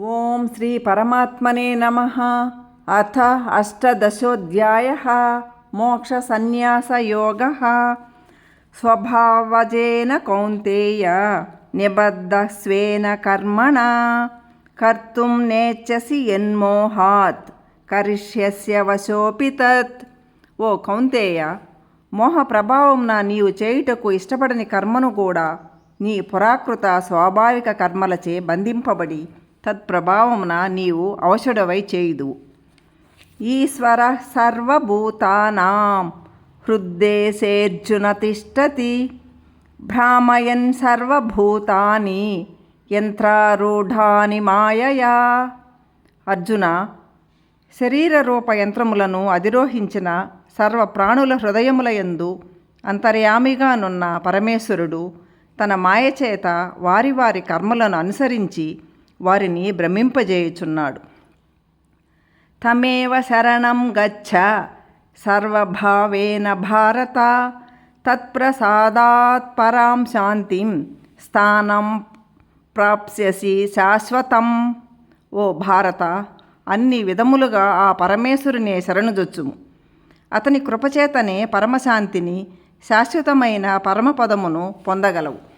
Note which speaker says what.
Speaker 1: ఓం శ్రీ పరమాత్మనే నమ. అథ అష్టదశోధ్యాయ. మోక్షసన్యాసయోగ. స్వభావజేన కౌంతేయ నిబద్ధస్వేన కర్మణ. కర్తుం నేచ్చసి యన్మోహాత్. కరిష్యస్య వశోపి తత్. ఓ కౌంతేయ మోహ ప్రభావంన నీవు చేయుటకు ఇష్టపడని కర్మను కూడా నీ పురాకృత స్వాభావిక కర్మలచే బంధింపబడి తత్ప్రభావమున నీవు అవశుడవై చేయుదు ఈశ్వర సర్వభూతానాం హృద్దేశేర్జున తిష్టతి. భ్రామయన్ సర్వభూతాని యంత్రారూఢాని మాయయా. అర్జున శరీర రూప యంత్రములను అధిరోహించిన సర్వ ప్రాణుల హృదయములయందు అంతర్యామిగానున్న పరమేశ్వరుడు తన మాయచేత వారి వారి కర్మలను అనుసరించి వారిని భ్రమింపజేయుచున్నాడు. తమేవ శరణం గచ్చ. సర్వభావేన భారత. తత్ప్రసాదాత్ పరాం శాంతిం. స్థానం ప్రాప్స్యసి శాశ్వతం. ఓ భారత అన్ని విధములుగా ఆ పరమేశ్వరునే శరణుజొచ్చుము. అతని కృపచేతనే పరమశాంతిని శాశ్వతమైన పరమపదమును పొందగలవు.